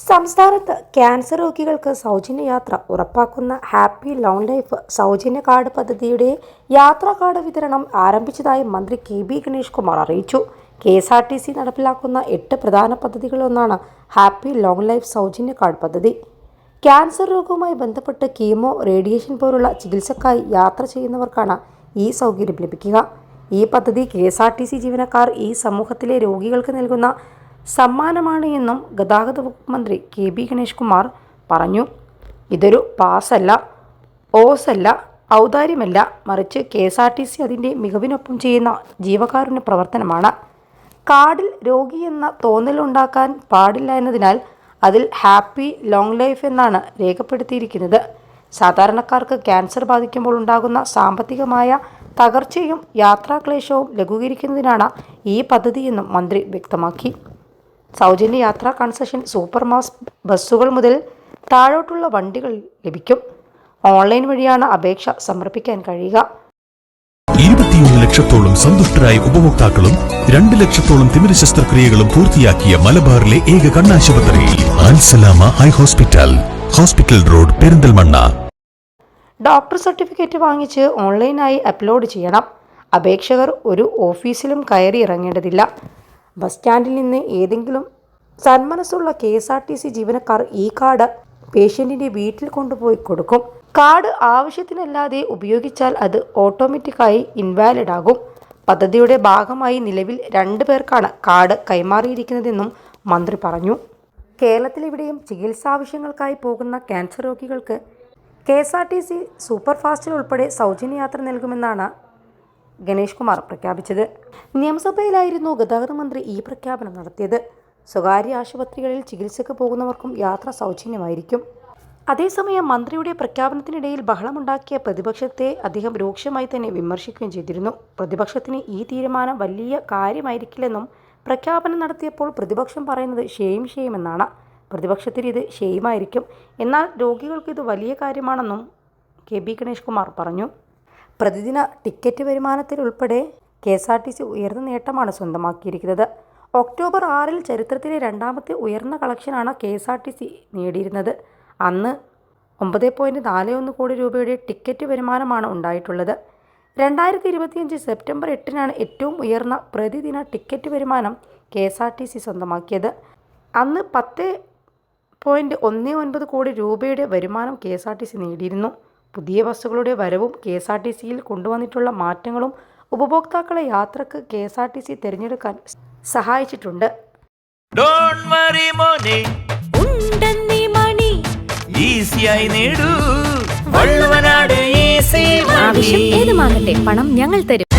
സംസ്ഥാനത്ത് ക്യാൻസർ രോഗികൾക്ക് സൗജന്യ യാത്ര ഉറപ്പാക്കുന്ന ഹാപ്പി ലോൺ ലൈഫ് സൗജന്യ കാർഡ് പദ്ധതിയുടെ യാത്രാ കാർഡ് വിതരണം ആരംഭിച്ചതായി മന്ത്രി കെ ബി ഗണേഷ് കുമാർ അറിയിച്ചു. K S R T C നടപ്പിലാക്കുന്ന എട്ട് പ്രധാന പദ്ധതികളിലൊന്നാണ് ഹാപ്പി ലോങ് ലൈഫ് സൗജന്യ കാർഡ് പദ്ധതി. ക്യാൻസർ രോഗവുമായി ബന്ധപ്പെട്ട് കീമോ റേഡിയേഷൻ പോലുള്ള ചികിത്സക്കായി യാത്ര ചെയ്യുന്നവർക്കാണ് ഈ സൗകര്യം ലഭിക്കുക. ഈ പദ്ധതി K S R T C ജീവനക്കാർ ഈ സമൂഹത്തിലെ രോഗികൾക്ക് നൽകുന്ന സമ്മാനമാണ് എന്നും ഗതാഗത വകുപ്പ് മന്ത്രി കെ ബി ഗണേഷ് കുമാർ പറഞ്ഞു. ഇതൊരു പാസല്ല ഓസല്ല ഔദാര്യമല്ല മറിച്ച് K S R T C അതിന്റെ മികവിനൊപ്പം ചെയ്യുന്ന ജീവകാരുണ്യ പ്രവർത്തനമാണ്. കാർഡിൽ രോഗി എന്ന തോന്നലുണ്ടാക്കാൻ പാടില്ല എന്നതിനാൽ അതിൽ ഹാപ്പി ലോങ് ലൈഫ് എന്നാണ് രേഖപ്പെടുത്തിയിരിക്കുന്നത്. സാധാരണക്കാർക്ക് ക്യാൻസർ ബാധിക്കുമ്പോൾ ഉണ്ടാകുന്ന സാമ്പത്തികമായ തകർച്ചയും യാത്രാക്ലേശവും ലഘൂകരിക്കുന്നതിനാണ് ഈ പദ്ധതിയെന്നും മന്ത്രി വ്യക്തമാക്കി. സൗജന്യ യാത്രാ കൺസെഷൻ സൂപ്പർ മാസ് ബസ്സുകൾ മുതൽ താഴോട്ടുള്ള വണ്ടികൾ ലഭിക്കും. ഓൺലൈൻ വഴിയാണ് അപേക്ഷ സമർപ്പിക്കാൻ കഴിയുക. ഇരുപത്തിയൊന്ന് ലക്ഷത്തോളം സന്തുഷ്ടരായ ഉപഭോക്താക്കളും രണ്ട് ലക്ഷത്തോളം തിമിര ശസ്ത്രക്രിയകളും പൂർത്തിയാക്കിയ മലബാറിലെ ഏക കണ്ണാശുപത്രിയിൽ Ansalama eye hospital hospital road Perinthalmanna. Doctor certificate വാങ്ങിച്ച് ഓൺലൈനായി അപ്ലോഡ് ചെയ്യണം. അപേക്ഷകർ ഒരു ഓഫീസിലും കയറി ഇറങ്ങേണ്ടതില്ല. ബസ് സ്റ്റാൻഡിൽ നിന്ന് ഏതെങ്കിലും സന്മനസ്സുള്ള K S R T C ജീവനക്കാർ ഈ കാർഡ് പേഷ്യന്റിന്റെ വീട്ടിൽ കൊണ്ടുപോയി കൊടുക്കും. കാർഡ് ആവശ്യത്തിനല്ലാതെ ഉപയോഗിച്ചാൽ അത് ഓട്ടോമാറ്റിക്കായി ഇൻവാലിഡ് ആകും പദ്ധതിയുടെ ഭാഗമായി നിലവിൽ രണ്ട് പേർക്കാണ് കാർഡ് കൈമാറിയിരിക്കുന്നതെന്നും മന്ത്രി പറഞ്ഞു. കേരളത്തിലെവിടെയും ചികിത്സാവശ്യങ്ങൾക്കായി പോകുന്ന ക്യാൻസർ രോഗികൾക്ക് K S R T C super ഫാസ്റ്റിൽ ഉൾപ്പെടെ സൗജന്യ യാത്ര നൽകുമെന്നാണ് ഗണേഷ് കുമാർ പ്രഖ്യാപിച്ചത്. നിയമസഭയിലായിരുന്നു ഗതാഗത മന്ത്രി ഈ പ്രഖ്യാപനം നടത്തിയത്. സ്വകാര്യ ആശുപത്രികളിൽ ചികിത്സയ്ക്ക് പോകുന്നവർക്കും യാത്ര സൗജന്യമായിരിക്കും. അതേസമയം മന്ത്രിയുടെ പ്രഖ്യാപനത്തിനിടയിൽ ബഹളമുണ്ടാക്കിയ പ്രതിപക്ഷത്തെ അദ്ദേഹം രൂക്ഷമായി തന്നെ വിമർശിക്കുകയും ചെയ്തിരുന്നു. പ്രതിപക്ഷത്തിന് ഈ തീരുമാനം വലിയ കാര്യമായിരിക്കില്ലെന്നും പ്രഖ്യാപനം നടത്തിയപ്പോൾ പ്രതിപക്ഷം പറയുന്നത് ഷെയിം ഷെയിം എന്നാണ്. പ്രതിപക്ഷത്തിന് ഇത് ഷെയിമായിരിക്കും. എന്നാൽ രോഗികൾക്ക് ഇത് വലിയ കാര്യമാണെന്നും കെ ബി ഗണേഷ് കുമാർ പറഞ്ഞു. പ്രതിദിന ടിക്കറ്റ് വരുമാനത്തിൽ ഉൾപ്പെടെ K S R T C ഉയർന്ന നേട്ടമാണ് സ്വന്തമാക്കിയിരിക്കുന്നത്. ഒക്ടോബർ ആറിൽ ചരിത്രത്തിലെ രണ്ടാമത്തെ ഉയർന്ന കളക്ഷനാണ് K S R T C നേടിയിരുന്നത്. അന്ന് ഒമ്പത് പോയിന്റ് നാല് ഒന്ന് കോടി രൂപയുടെ ടിക്കറ്റ് വരുമാനമാണ് ഉണ്ടായിട്ടുള്ളത്. രണ്ടായിരത്തി ഇരുപത്തിയഞ്ച് സെപ്റ്റംബർ എട്ടിനാണ് ഏറ്റവും ഉയർന്ന പ്രതിദിന ടിക്കറ്റ് വരുമാനം K S R T C സ്വന്തമാക്കിയത്. അന്ന് പത്ത് പോയിന്റ് ഒന്ന് ഒൻപത് കോടി രൂപയുടെ വരുമാനം K S R T C നേടിയിരുന്നു. പുതിയ ബസ്സുകളുടെ വരവും കെ എസ് ആർ ടി സിയിൽ കൊണ്ടുവന്നിട്ടുള്ള മാറ്റങ്ങളും ഉപഭോക്താക്കളെ യാത്രയ്ക്ക് K S R T C തിരഞ്ഞെടുക്കാൻ സഹായിച്ചിട്ടുണ്ട്. ഡോണ്ട് വറി മോനെ. ഉണ്ടെന്നീ മണി. ഈസിയായി നേടൂ. വള്ളുവനാട് ഈസി ആവശ്യം ഏതുമാകട്ടെ പണം ഞങ്ങൾ തരും.